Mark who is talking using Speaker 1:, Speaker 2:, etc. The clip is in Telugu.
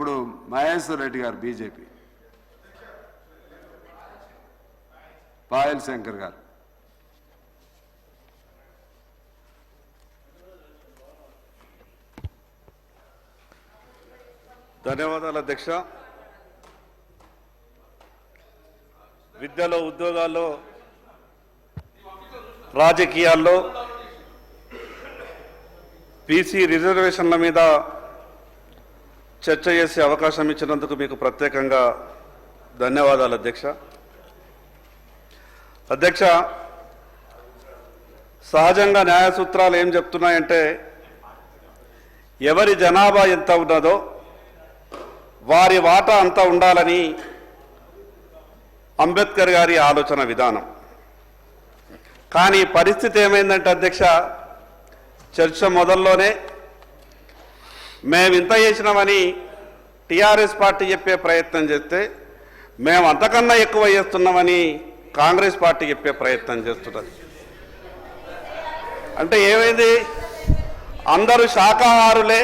Speaker 1: ఇప్పుడు మహేశ్వర్ రెడ్డి గారు బీజేపీ. పాయల్ శంకర్ గారు.
Speaker 2: ధన్యవాదాలు అధ్యక్ష. విద్యలో ఉద్యోగాల్లో రాజకీయాల్లో బీసీ రిజర్వేషన్ల మీద చర్చ చేసే అవకాశం ఇచ్చినందుకు మీకు ప్రత్యేకంగా ధన్యవాదాలు అధ్యక్ష. అధ్యక్ష సహజంగా న్యాయ సూత్రాలు ఏం చెప్తున్నాయంటే ఎవరి జనాభా ఎంత ఉన్నదో వారి వాటా అంతా ఉండాలని అంబేద్కర్ గారి ఆలోచన విధానం. కానీ పరిస్థితి ఏమైందంటే అధ్యక్ష చర్చ మొదల్లోనే మేము ఇంత చేసినామని టీఆర్ఎస్ పార్టీ చెప్పే ప్రయత్నం చేస్తే మేము అంతకన్నా ఎక్కువ చేస్తున్నామని కాంగ్రెస్ పార్టీ చెప్పే ప్రయత్నం చేస్తున్నది అంటే ఏమైంది? అందరూ శాఖాహారులే.